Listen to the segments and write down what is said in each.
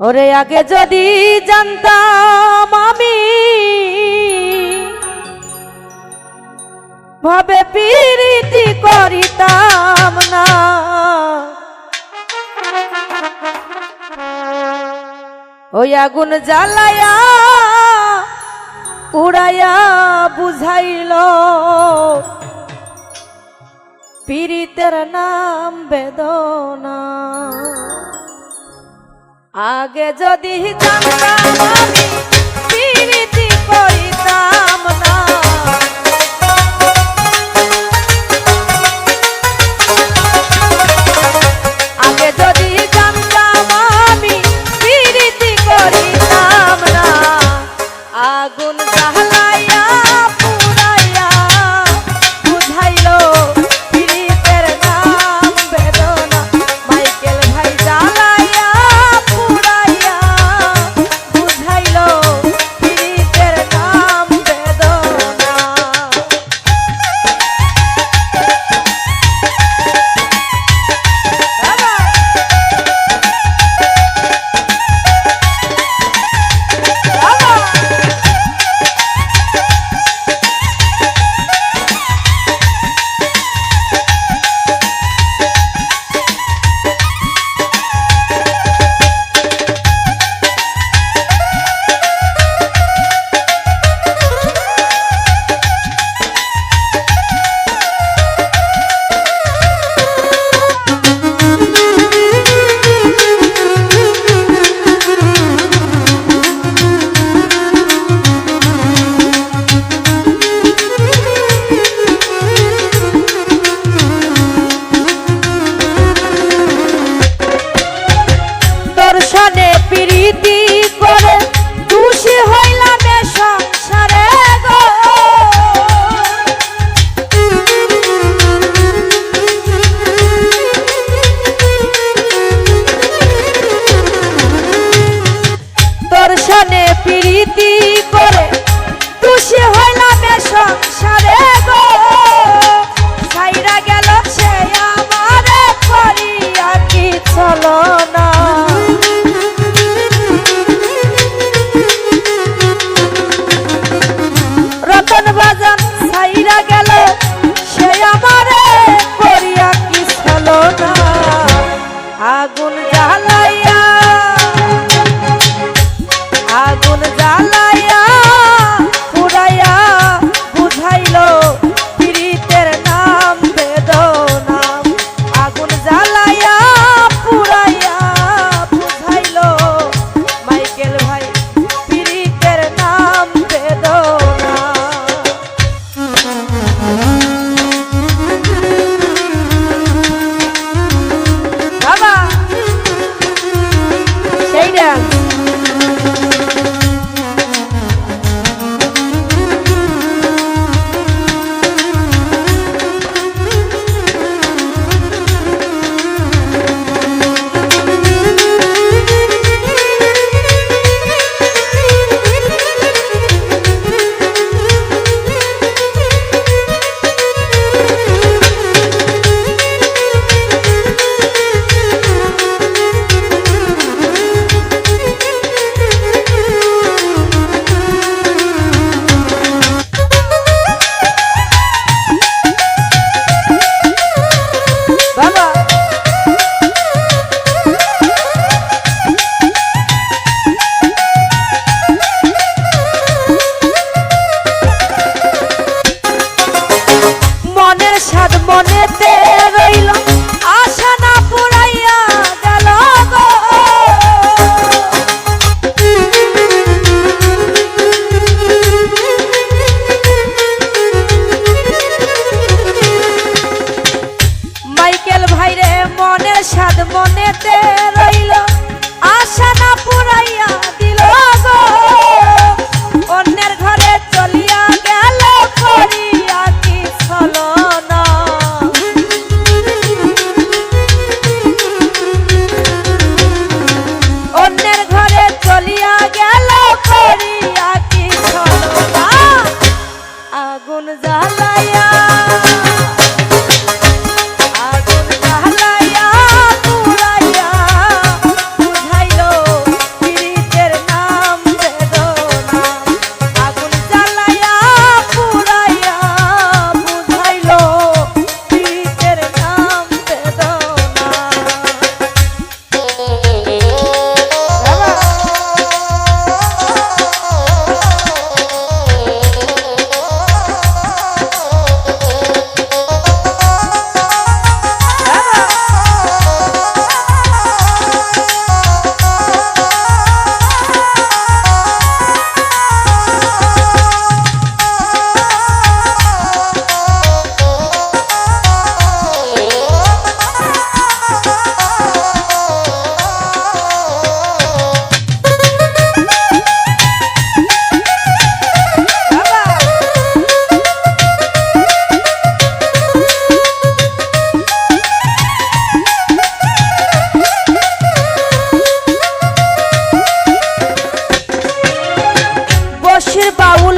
ওরে আগে যদি জানতাম আমি ভাবে পিরিতি করিতাম না। ওই আগুন জ্বালায়া উড়াইয়া বুঝাইল পীড়িতের নাম বেদনা। আগে যদি জানতাম প্রীতি করে? খুশি হইলাম সংসারে গো। দর্শনে প্রীতি করে খুশি হইলাম সংসারে চলিয়া গেল করি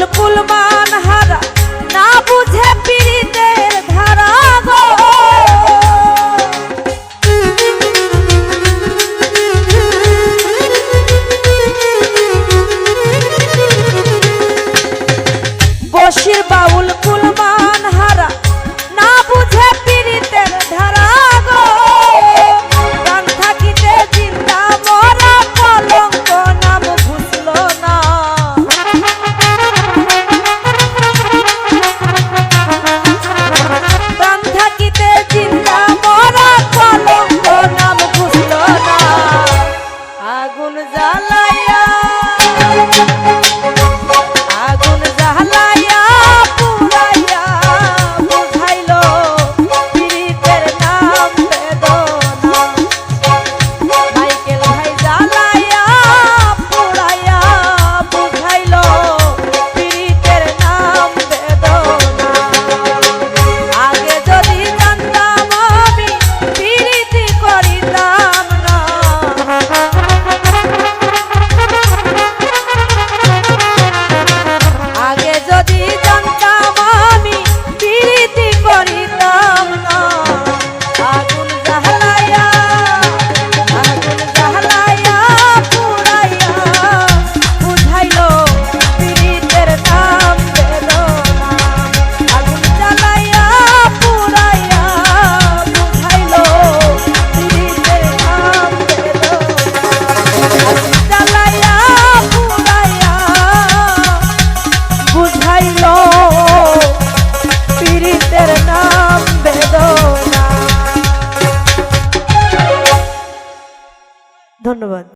কুলমান হারা জ্বালাইয়া